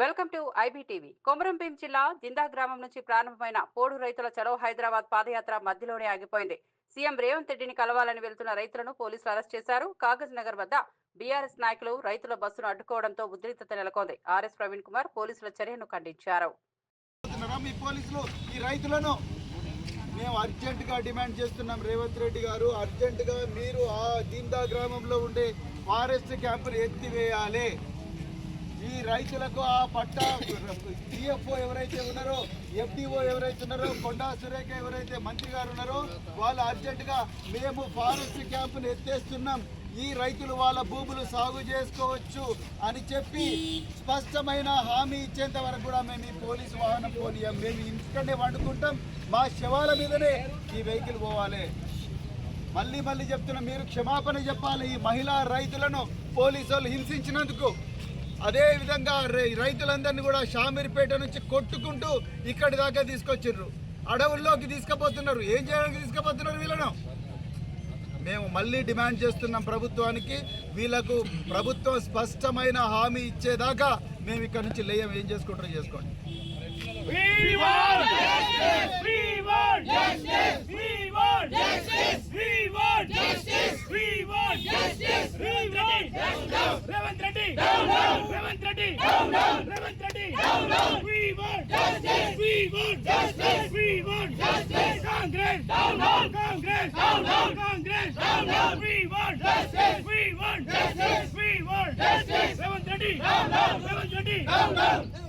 Welcome to IBTV. Komaram Bheem జిల్లా దిందా గ్రామం నుంచి ప్రారంభమైన పోడు రైతుల చలో హైదరాబాద్ పాదయాత్ర మధ్యలోనే ఆగిపోయింది. సీఎం రేవంత్ రెడ్డిని కలవాలని వెళ్తున్న రైతులను పోలీసులు అరెస్ట్ చేశారు. కాగజ్ నగర్ వద్ద బీఆర్ఎస్ నాయకులు రైతుల బస్సును అడ్డుకోవడంతో ఉద్రిక్తత నెలకొంది. ఆర్ఎస్ ప్రవీణ్ కుమార్ పోలీసుల చర్యను ఖండించారు. మీ పోలీసులు రైతులను? మేము అర్జెంటుగా డిమాండ్ చేస్తున్నాం రేవంత్ రెడ్డి గారు. అర్జెంటుగా మీరు ఆ దీందా గ్రామంలో ఉండే ఫారెస్ట్ క్యాంపును ఎత్తివేయాలి. ఈ రైతులకు ఆ పట్ట డిఎఫ్ఓ ఎవరైతే ఉన్నారో ఎఫ్డిఓ ఎవరైతే ఉన్నారో కొండా సురేఖ ఎవరైతే మంత్రి గారు ఉన్నారో వాళ్ళు అర్జెంటుగా మేము ఫారెస్ట్ క్యాంపును ఎత్తేస్తున్నాం. ఈ రైతులు వాళ్ళ భూములు సాగు చేసుకోవచ్చు అని చెప్పి స్పష్టమైన హామీ ఇచ్చేంత వరకు కూడా మేము ఈ పోలీసు వాహనం పోనీయం. మేము ఇంటికనే వండుకుంటాం. మా శవాల మీదనే ఈ వెహికల్ పోవాలి. మళ్ళీ మళ్ళీ చెప్తున్నా మీరు క్షమాపణ చెప్పాలి. ఈ మహిళా రైతులను పోలీసు వాళ్ళు హింసించినందుకు అదే విధంగా రై- రైతులందరినీ కూడా షామీర్పేట నుంచి కొట్టుకుంటూ ఇక్కడి దాకా తీసుకొచ్చిర్రు అడవుల్లోకి తీసుకుపోతున్నారు ఏం చేయడానికి తీసుకుపోతున్నారు వీళ్ళను మేము మళ్ళీ డిమాండ్ చేస్తున్నాం ప్రభుత్వానికి వీళ్ళకు ప్రభుత్వం స్పష్టమైన హామీ ఇచ్చేదాకా మేము ఇక్కడ నుంచి లేయం ఏం చేసుకుంటారో చేసుకోండి We Down down! Reddy! Down down! We want justice! We want justice! We want justice! Congress! Down down! Congress! Down down! Congress! Down down! We want justice! We want justice! We want justice! Revant Reddy! Down down! Revant Reddy! Down down!